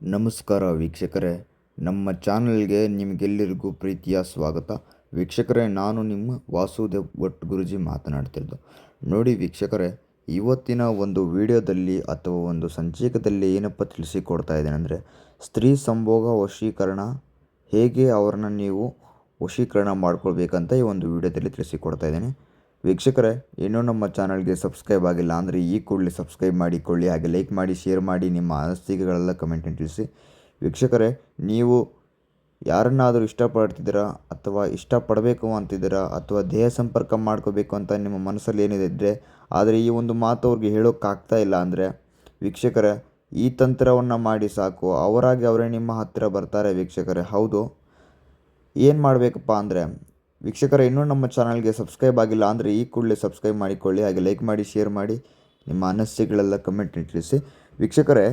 ನಮಸ್ಕಾರ ವೀಕ್ಷಕರೇ, ನಮ್ಮ ಚಾನಲ್ಗೆ ನಿಮಗೆಲ್ಲರಿಗೂ ಪ್ರೀತಿಯ ಸ್ವಾಗತ. ವೀಕ್ಷಕರೇ, ನಾನು ನಿಮ್ಮ ವಾಸುದೇವ್ ಭಟ್ ಗುರುಜಿ ಮಾತನಾಡ್ತಿದ್ದು ನೋಡಿ ವೀಕ್ಷಕರೇ, ಇವತ್ತಿನ ಒಂದು ವಿಡಿಯೋದಲ್ಲಿ ಅಥವಾ ಒಂದು ಸಂಚಿಕದಲ್ಲಿ ಏನಪ್ಪ ತಿಳಿಸಿಕೊಡ್ತಾ ಇದ್ದೇನೆ ಅಂದರೆ, ಸ್ತ್ರೀ ಸಂಭೋಗ ವಶೀಕರಣ ಹೇಗೆ ಅವರನ್ನು ನೀವು ವಶೀಕರಣ ಮಾಡ್ಕೊಳ್ಬೇಕಂತ ಈ ಒಂದು ವಿಡಿಯೋದಲ್ಲಿ ತಿಳಿಸಿಕೊಡ್ತಾ ಇದ್ದೇನೆ. ವೀಕ್ಷಕರೇ, ಇನ್ನೂ ನಮ್ಮ ಚಾನಲ್ಗೆ ಸಬ್ಸ್ಕ್ರೈಬ್ ಆಗಿಲ್ಲ ಅಂದರೆ ಈ ಕೂಡಲೇ ಸಬ್ಸ್ಕ್ರೈಬ್ ಮಾಡಿಕೊಳ್ಳಿ ಹಾಗೆ ಲೈಕ್ ಮಾಡಿ, ಶೇರ್ ಮಾಡಿ, ನಿಮ್ಮ ಅನಿಸಿಕೆಗಳೆಲ್ಲ ಕಮೆಂಟನ್ನು ತಿಳಿಸಿ. ವೀಕ್ಷಕರೇ, ನೀವು ಯಾರನ್ನಾದರೂ ಇಷ್ಟಪಡ್ತಿದ್ದೀರಾ ಅಥವಾ ಇಷ್ಟಪಡಬೇಕು ಅಂತಿದ್ದೀರಾ ಅಥವಾ ದೇಹ ಸಂಪರ್ಕ ಮಾಡ್ಕೋಬೇಕು ಅಂತ ನಿಮ್ಮ ಮನಸ್ಸಲ್ಲಿ ಏನಿದೆ ಇದ್ದರೆ ಆದರೆ ಈ ಒಂದು ಮಾತು ಅವ್ರಿಗೆ ಹೇಳೋಕ್ಕಾಗ್ತಾ ಇಲ್ಲ ಅಂದರೆ, ವೀಕ್ಷಕರೇ, ಈ ತಂತ್ರವನ್ನು ಮಾಡಿ ಸಾಕು. ಅವರಾಗಿ ಅವರೇ ನಿಮ್ಮ ಹತ್ತಿರ ಬರ್ತಾರೆ ವೀಕ್ಷಕರೇ. ಹೌದು. ಏನು ಮಾಡಬೇಕಪ್ಪ ಅಂದರೆ ವೀಕ್ಷಕರೇ, ಇನ್ನೂ ನಮ್ಮ ಚಾನಲ್ಗೆ ಸಬ್ಸ್ಕ್ರೈಬ್ ಆಗಿಲ್ಲ ಅಂದರೆ ಈ ಕೂಡಲೇ ಸಬ್ಸ್ಕ್ರೈಬ್ ಮಾಡಿಕೊಳ್ಳಿ, ಹಾಗೆ ಲೈಕ್ ಮಾಡಿ, ಶೇರ್ ಮಾಡಿ, ನಿಮ್ಮ ಅನಿಸಿಕೆಗಳೆಲ್ಲ ಕಮೆಂಟ್ ತಿಳಿಸಿ. ವೀಕ್ಷಕರೇ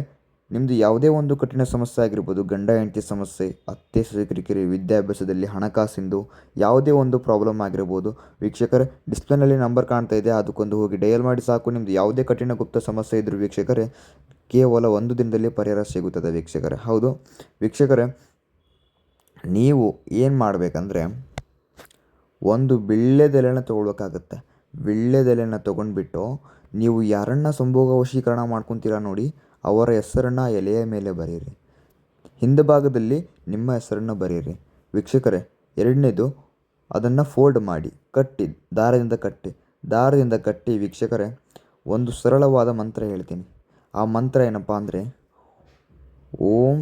ನಿಮ್ಮದು ಯಾವುದೇ ಒಂದು ಕಠಿಣ ಸಮಸ್ಯೆ ಆಗಿರ್ಬೋದು, ಗಂಡ, ಹೆಂಡತಿ ಸಮಸ್ಯೆ, ಅತ್ತೆ ಕಿರಿಕಿರಿ, ವಿದ್ಯಾಭ್ಯಾಸದಲ್ಲಿ ಹಣಕಾಸಿಂದು ಯಾವುದೇ ಒಂದು ಪ್ರಾಬ್ಲಮ್ ಆಗಿರ್ಬೋದು, ವೀಕ್ಷಕರೇ ಡಿಸ್ಪ್ಲೇನಲ್ಲಿ ನಂಬರ್ ಕಾಣ್ತಾ ಇದೆ, ಅದಕ್ಕೊಂದು ಹೋಗಿ ಡಯಲ್ ಮಾಡಿ ಸಾಕು. ನಿಮ್ಮದು ಯಾವುದೇ ಕಠಿಣ ಗುಪ್ತ ಸಮಸ್ಯೆ ಇದ್ದರೂ ವೀಕ್ಷಕರೇ, ಕೇವಲ ಒಂದು ದಿನದಲ್ಲಿ ಪರಿಹಾರ ಸಿಗುತ್ತದೆ ವೀಕ್ಷಕರೇ. ಹೌದು, ವೀಕ್ಷಕರೇ, ನೀವು ಏನು ಮಾಡಬೇಕಂದ್ರೆ ಒಂದು ವಿಳ್ಯದೆಲೆನ ತೊಗೊಳ್ಬೇಕಾಗತ್ತೆ. ವಿಳ್ಯದೆಲೆನ ತೊಗೊಂಡ್ಬಿಟ್ಟು ನೀವು ಯಾರನ್ನ ಸಂಭೋಗ ವಶೀಕರಣ ಮಾಡ್ಕೊತೀರಾ ನೋಡಿ, ಅವರ ಹೆಸರನ್ನು ಎಲೆಯ ಮೇಲೆ ಬರೀರಿ ಹಿಂಭಾಗದಲ್ಲಿ ನಿಮ್ಮ ಹೆಸರನ್ನು ಬರೀರಿ ವೀಕ್ಷಕರೇ, ಎರಡನೇದು ಅದನ್ನು ಫೋಲ್ಡ್ ಮಾಡಿ, ಕಟ್ಟಿ, ದಾರದಿಂದ ಕಟ್ಟಿ. ದಾರದಿಂದ ಕಟ್ಟಿ, ವೀಕ್ಷಕರೇ, ಒಂದು ಸರಳವಾದ ಮಂತ್ರ ಹೇಳ್ತೀನಿ. ಆ ಮಂತ್ರ ಏನಪ್ಪ ಅಂದರೆ, ಓಂ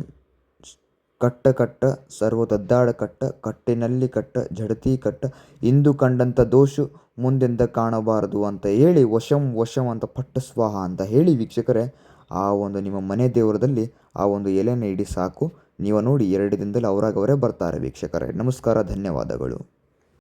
ಕಟ್ಟ ಕಟ್ಟ ಸರ್ವದದ್ದಾಡ ಕಟ್ಟ, ಕಟ್ಟಿನಲ್ಲಿ ಕಟ್ಟ, ಜಡತಿ ಕಟ್ಟ, ಇಂದು ಕಂಡಂಥ ದೋಷ ಮುಂದೆಂದ ಕಾಣಬಾರದು ಅಂತ ಹೇಳಿ ವಶಂ ವಶಂ ಅಂತ ಪಟ್ಟ ಸ್ವಾಹ ಅಂತ ಹೇಳಿ ವೀಕ್ಷಕರೇ, ಆ ಒಂದು ನಿಮ್ಮ ಮನೆ ದೇವರದಲ್ಲಿ ಆ ಒಂದು ಎಲೆನ ಇಡಿ ಸಾಕು. ನೀವು ನೋಡಿ ಎರಡು ದಿನದಲ್ಲಿ ಅವರಾಗವರೇ ಬರ್ತಾರೆ ವೀಕ್ಷಕರೇ. ನಮಸ್ಕಾರ, ಧನ್ಯವಾದಗಳು.